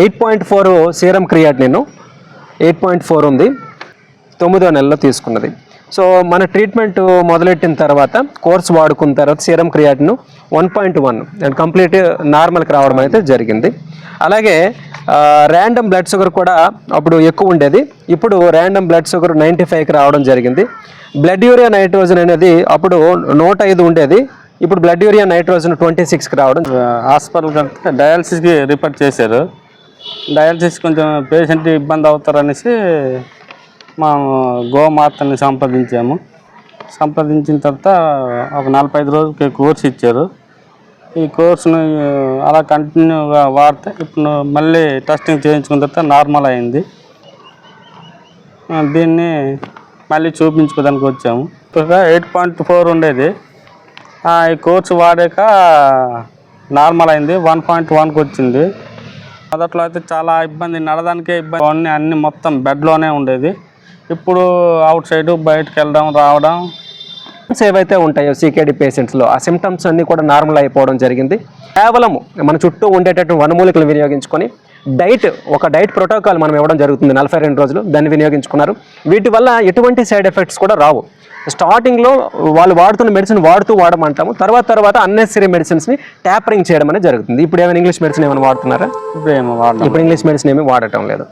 Eight point four serum క్రియాట్ నేను eight point four ఉంది. తొమ్మిదో నెలలో తీసుకున్నది. సో మన ట్రీట్మెంట్ మొదలెట్టిన తర్వాత కోర్స్ వాడుకున్న తర్వాత serum creatinine one point one. And complete నార్మల్కి రావడం అయితే జరిగింది. అలాగే ర్యాండమ్ బ్లడ్ షుగర్ కూడా అప్పుడు ఎక్కువ ఉండేది. ఇప్పుడు ర్యాండమ్ బ్లడ్ షుగర్ నైంటీ ఫైవ్కి రావడం జరిగింది. బ్లడ్ యూరియా నైట్రోజన్ అనేది అప్పుడు నూట ఐదు ఉండేది. ఇప్పుడు బ్లడ్ యూరియా నైట్రోజన్ ట్వంటీ సిక్స్కి రావడం హాస్పిటల్ వెళ్తే డయాలసిస్కి రిఫర్ చేశారు. డయాలసిస్ కొంచెం పేషెంట్ ఇబ్బంది అవుతారనేసి మేము గోమాతని సంప్రదించాము. సంప్రదించిన తర్వాత ఒక నలభై ఐదు రోజులకి కోర్స్ ఇచ్చారు. ఈ కోర్సును అలా కంటిన్యూగా వాడితే ఇప్పుడు మళ్ళీ టెస్టింగ్ చేయించుకున్న తర్వాత నార్మల్ అయింది. దీన్ని మళ్ళీ చూపించుకోవడానికి వచ్చాము. ఇప్పుడు ఎయిట్ పాయింట్ ఫోర్ ఉండేది. ఈ కోర్సు వాడాక నార్మల్ అయింది. వన్ పాయింట్ వన్కి వచ్చింది. మొదట్లో అయితే చాలా ఇబ్బంది నడదానికే ఇబ్బంది. అన్ని అన్ని మొత్తం బెడ్లోనే ఉండేది. ఇప్పుడు అవుట్ సైడ్ బయటకు వెళ్ళడం రావడం. ఏవైతే ఉంటాయో సీకేడి పేషెంట్స్లో ఆ సిమ్టమ్స్ అన్నీ కూడా నార్మల్ అయిపోవడం జరిగింది. కేవలం మన చుట్టూ ఉండేటటువంటి వనమూలికలు వినియోగించుకొని డైట్ ఒక డైట్ ప్రోటోకాల్ మనం ఇవ్వడం జరుగుతుంది నలభై రెండు రోజులు దాన్ని వినియోగించుకున్నారు. వీటి వల్ల ఎటువంటి సైడ్ ఎఫెక్ట్స్ కూడా రావు. స్టార్టింగ్లో వాళ్ళు వాడుతున్న మెడిసిన్ వాడుతూ వాడమంటాము తర్వాత తర్వాత అన్నెసరీ మెడిసిన్స్ని ట్యాపరింగ్ చేయడం అనేది జరుగుతుంది. ఇప్పుడు ఏమైనా ఇంగ్లీష్ మెడిసిన్ ఏమైనా వాడుతున్నారా? ఇప్పుడు ఏమో వాడడం ఇప్పుడు ఇంగ్లీష్ మెడిసిన్ ఏమీ వాడటం లేదు.